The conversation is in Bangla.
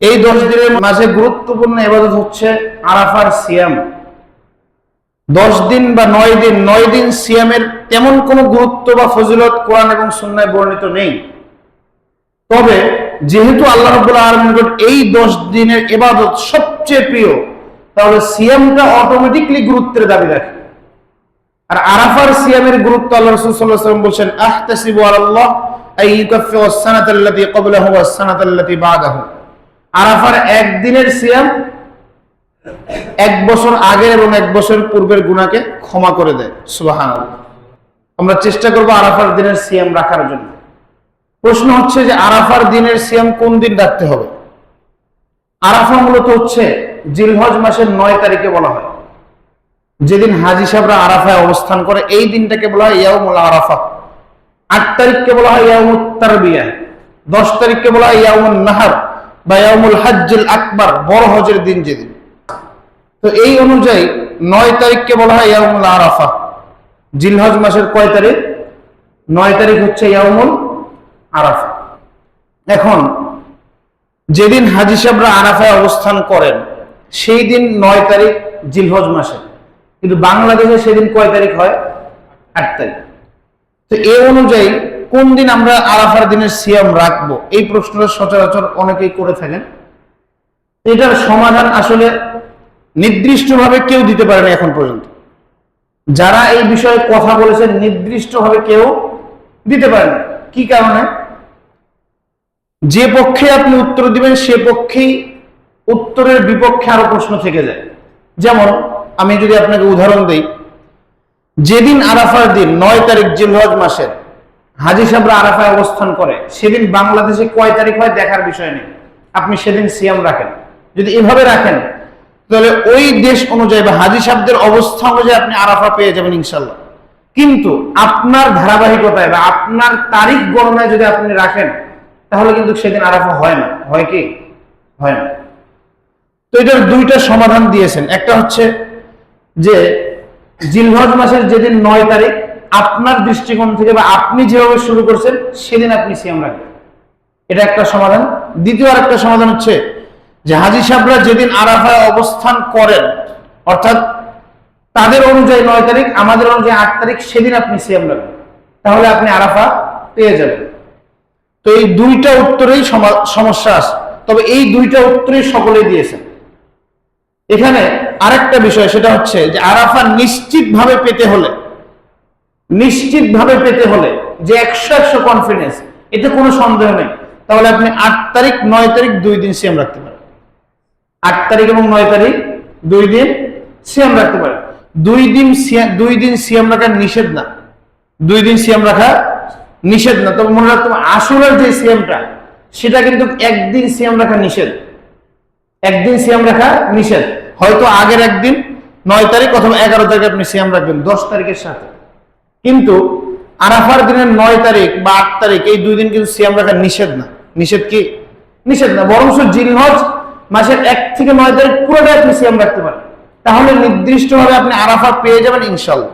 এই দশ দিনের মাঝে গুরুত্বপূর্ণ এবাদত হচ্ছে আরাফার সিয়াম। দশ দিন বা নয় দিন নয় দিন সিয়ামের তেমন কোনো গুরুত্ব বা ফজিলত কোরআন এবং সুন্নায় বর্ণিত নেই। তবে যেহেতু আল্লাহ রব্বুল্লাহ আলমিন এই দশ দিনের এবাদত সবচেয়ে প্রিয়, তাহলে সিয়ামটা অটোমেটিকলি গুরুত্বের দাবি রাখে। আর আরাফার সিয়ামের গুরুত্ব আল্লাহ রসুল সাল্লাহ সাল্লাম বলছেন, আহতাসিবু আল্লাহ আইয়ুকাফি ওয়াস-সানাতাল্লাতী ক্বাবলাহু ওয়াস-সানাতাল্লাতী বা'দাহু। আরাফার একদিনের সিয়াম এক বছর আগের এবং এক বছর পূর্বের গুণাকে ক্ষমা করে দেয় সুবাহান আমরা চেষ্টা করব আরাফার দিনের সিয়াম রাখার জন্য। প্রশ্ন হচ্ছে যে আরাফার দিনের সিয়াম কোন দিন রাখতে হবে? আরাফা মূলত হচ্ছে জিলহজ মাসের নয় তারিখে বলা হয়। যেদিন হাজি সাহেবরা আরাফায় অবস্থান করে, এই দিনটাকে বলা হয় ইয়াউমুল আরাফা। আট তারিখকে বলা হয় ইয়াউমুত তারবিয়া। দশ তারিখকে বলা হয় ইয়াউমুল নাহার। বা ইয়াউমুল হাজ্জুল আকবার, বড় হজের দিন যেদিন। তো এই অনুযায়ী নয় তারিখকে বলা হয় ইয়াউমুল আরাফা। জিলহজ মাসের কয় তারিখ? নয় তারিখ হচ্ছে ইয়াউমুল আরাফা। এখন, যেদিন হাজি সাহেবরা আরাফায় অবস্থান করেন, সেই দিন নয় তারিখ জিলহজ মাসে। কিন্তু বাংলাদেশে সেদিন কয় তারিখ হয়? আট তারিখ। তো এ অনুযায়ী কোন দিন আমরা আরাফার দিনের সিয়াম রাখব? এই প্রশ্নটা সচরাচর অনেকেই করে থাকেন। এটার সমাধান আসলে নির্দিষ্টভাবে কেউ দিতে পারে না এখন পর্যন্ত। যারা এই বিষয়ে কথা বলেছেন, নির্দিষ্টভাবে কেউ দিতে পারে না কি কারণে? যে পক্ষে আপনি উত্তর দিবেন, সে পক্ষেই উত্তরের বিপক্ষে আরও প্রশ্ন থেকে যায়। যেমন, আমি যদি আপনাকে উদাহরণ দিই, যেদিন আরাফার দিন, নয় তারিখ জিলহজ মাসের হাজি সাহেবরা আরাফায় অবস্থান করে, সেদিন বাংলাদেশে কয় তারিখ হয় দেখার বিষয় নেই। আপনি সেদিন সিয়াম রাখেন। যদি এভাবে রাখেন, তাহলে ওই দেশ অনুযায়ী বা হাজি সাহেবদের অবস্থা অনুযায়ী আপনি আরাফা পেয়ে যাবেন ইনশাল্লাহ কিন্তু আপনার ধারাবাহিকতায় বা আপনার তারিখ গণনায় যদি আপনি রাখেন, তাহলে কিন্তু সেদিন আরাফা হয় না। হয় কি? হয় না। তো এটার দুইটা সমাধান দিয়েছেন। একটা হচ্ছে যে জিলহজ মাসের যেদিন নয় তারিখ আপনার দৃষ্টিকোণ থেকে বা আপনি যেভাবে শুরু করছেন, সেদিন আপনি সিয়াম রাখবেন। এটা একটা সমাধান। দ্বিতীয় আর একটা সমাধান হচ্ছে যে হাজি সাহেবরা যেদিন আরাফায় অবস্থান করেন, অর্থাৎ তাদের অনুযায়ী নয় তারিখ, আমাদের অনুযায়ী আট তারিখ, সেদিন আপনি সিয়াম রাখবেন। তাহলে আপনি আরাফা পেয়ে যাবেন। তো এই দুইটা উত্তরেই সমস্যা আছে। তবে এই দুইটা উত্তরেই সকলেই দিয়েছেন। এখানে আরেকটা বিষয়, সেটা হচ্ছে যে আরাফা নিশ্চিতভাবে পেতে হলে নিশ্চিতভাবে পেতে হলে যে একশো একশো কনফিডেন্স এতে কোনো সন্দেহ নেই। তাহলে আপনি আট তারিখ, নয় তারিখ, দুই দিন সিএম রাখতে পারেন। আট তারিখ এবং নয় তারিখ, দুই দিন সিএম রাখতে পারেন। দুই দিন দুই দিন সিএম রাখা নিষেধ না। দুই দিন সিএম রাখা নিষেধ না। তবে মনে রাখতে হবে, আসলের যে সিএমটা সেটা কিন্তু একদিন সিএম রাখা নিষেধ। একদিন সিয়াম রাখা নিষেধ। হয়তো আগের একদিন, নয় তারিখ অথবা এগারো তারিখ আপনি সিয়াম রাখবেন, দশ তারিখের সাথে। কিন্তু আরাফার দিনের নয় তারিখ বা আট তারিখ, এই দুই দিন কিন্তু সিয়াম রাখা নিষেধ না। নিষেধ কি? নিষেধ না বরং জিলহজ মাসের এক থেকে নয় তারিখ পুরোটাই আপনি সিয়াম রাখতে পারেন। তাহলে নির্দিষ্টভাবে আপনি আরাফা পেয়ে যাবেন ইনশাল্লাহ।